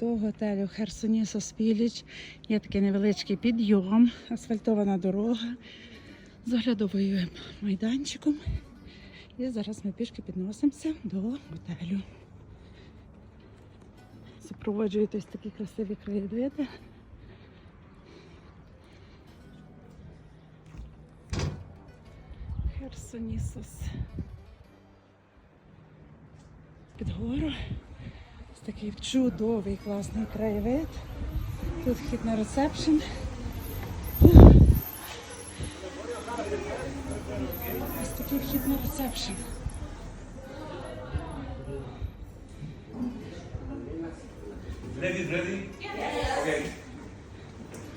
До готелю Херсонісос Віліч є такий невеличкий підйом, асфальтована дорога з оглядовим майданчиком. І зараз ми пішки підносимося до готелю. Супроводжують ось такі красиві краєвиди. Херсонісос. Під гору. Ось такий чудовий класний краєвид. Тут вхід на ресепшн. Ось такий вхід на ресепшн.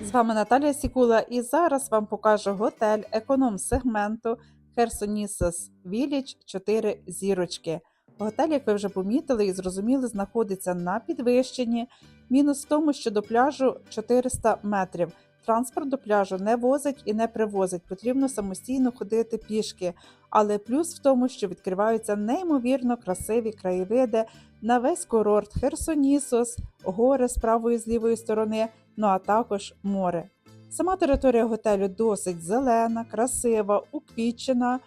З вами Наталія Сікула і зараз вам покажу готель економ-сегменту Херсонісос Village 4 зірочки. Готель, як ви вже помітили і зрозуміли, знаходиться на підвищенні. Мінус в тому, що до пляжу 400 метрів. Транспорт до пляжу не возить і не привозить. Потрібно самостійно ходити пішки. Але плюс в тому, що відкриваються неймовірно красиві краєвиди на весь курорт Херсонісос, гори з правої і з лівої сторони, ну а також море. Сама територія готелю досить зелена, красива, уквічена.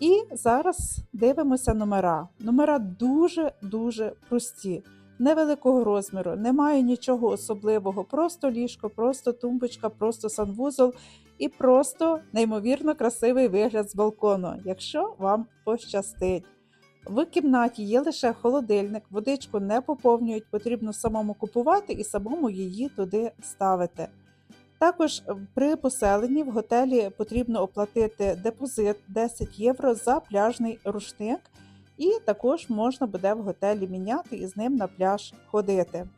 І зараз дивимося номера. Номера дуже-дуже прості, невеликого розміру, немає нічого особливого, просто ліжко, просто тумбочка, просто санвузол і просто неймовірно красивий вигляд з балкону, якщо вам пощастить. В кімнаті є лише холодильник, водичку не поповнюють, потрібно самому купувати і самому її туди ставити. Також при поселенні в готелі потрібно оплатити депозит 10 євро за пляжний рушник, і також можна буде в готелі міняти і з ним на пляж ходити.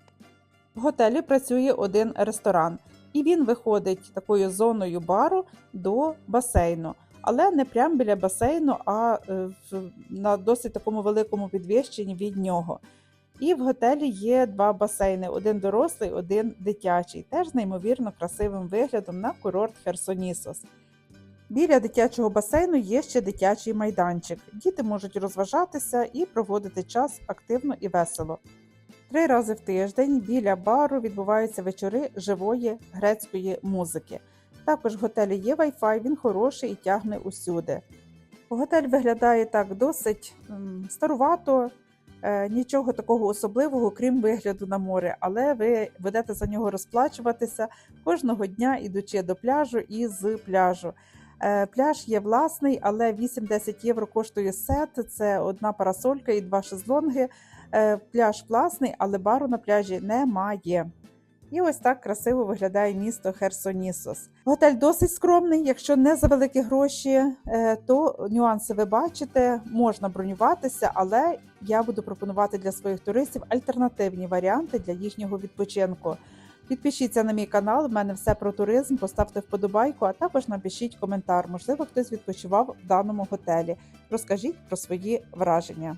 В готелі працює один ресторан, і він виходить такою зоною бару до басейну, але не прямо біля басейну, а е, на досить такому великому підвищенні від нього. І в готелі є два басейни: один дорослий, один дитячий, теж з неймовірно красивим виглядом на курорт Херсонісос. Біля дитячого басейну є ще дитячий майданчик. Діти можуть розважатися і проводити час активно і весело. Три рази в тиждень біля бару відбуваються вечори живої грецької музики. Також в готелі є Wi-Fi, він хороший і тягне усюди. Готель виглядає так досить старувато, нічого такого особливого, крім вигляду на море, але ви будете за нього розплачуватися кожного дня, ідучи до пляжу і з пляжу. Е, Пляж є власний, але 8-10 євро коштує сет. Це одна парасолька і два шезлонги. Е, Пляж власний, але бару на пляжі немає. І ось так красиво виглядає місто Херсонісос. Готель досить скромний. Якщо не за великі гроші, е, то нюанси ви бачите, можна бронюватися, але я буду пропонувати для своїх туристів альтернативні варіанти для їхнього відпочинку. Підпишіться на мій канал, в мене все про туризм. Поставте вподобайку, а також напишіть коментар. Можливо, хтось відпочивав в даному готелі. Розкажіть про свої враження.